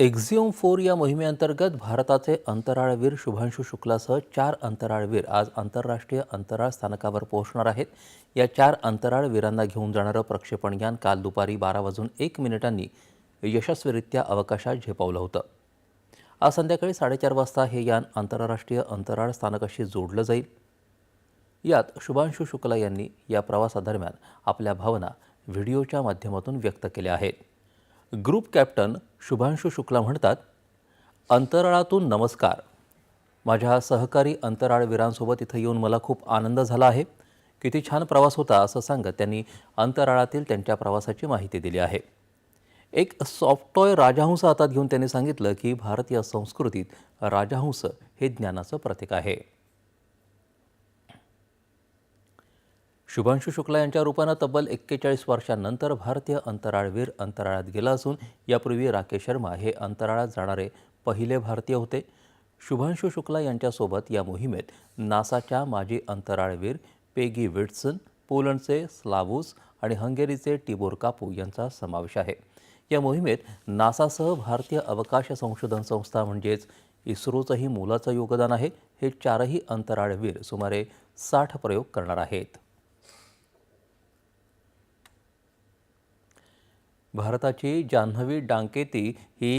Axiom four या मोहिमेअंतर्गत भारताचे अंतराळवीर शुभांशू शुक्लासह चार अंतराळवीर आज आंतरराष्ट्रीय अंतराळ स्थानकावर पोहोचणार आहेत. या चार अंतराळवीरांना घेऊन जाणारं प्रक्षेपण यान काल दुपारी बारा वाजून एक मिनिटांनी यशस्वीरित्या अवकाशात झेपावलं होतं. आज संध्याकाळी साडेचार वाजता हे यान आंतरराष्ट्रीय अंतराळ स्थानकाशी जोडलं जाईल. यात शुभांशु शुक्ला यांनी या प्रवासादरम्यान आपल्या भावना व्हिडिओच्या माध्यमातून व्यक्त केल्या आहेत. ग्रुप कॅप्टन शुभांशु शुक्ला म्हणतात अंतराळातून नमस्कार. माझ्या सहकारी अंतराळवीरांसोबत इथं येऊन मला खूप आनंद झाला आहे. किती छान प्रवास होता असं सांगत त्यांनी अंतराळातील त्यांच्या प्रवासाची माहिती दिली आहे. एक सॉफ्टॉय राजहंस हातात घेऊन त्यांनी सांगितलं की भारतीय संस्कृतीत राजहंस हे ज्ञानाचं प्रतीक आहे. शुभांशु शुक्ला यांच्या रूपानं तब्बल एक्केचाळीस वर्षांनंतर भारतीय अंतराळवीर अंतराळात गेला असून यापूर्वी राकेश शर्मा हे अंतराळात जाणारे पहिले भारतीय होते. शुभांशु शुक्ला यांच्यासोबत या मोहिमेत नासाच्या माजी अंतराळवीर पेगी विट्सन पोलंडचे स्लावूस आणि हंगेरीचे टिबोर कापू यांचा समावेश आहे. या मोहिमेत नासासह भारतीय अवकाश संशोधन संस्था म्हणजेच इस्रोचंही मोलाचं योगदान आहे. हे चारही अंतराळवीर सुमारे साठ प्रयोग करणार आहेत. भारताची जान्हवी डांकेती ही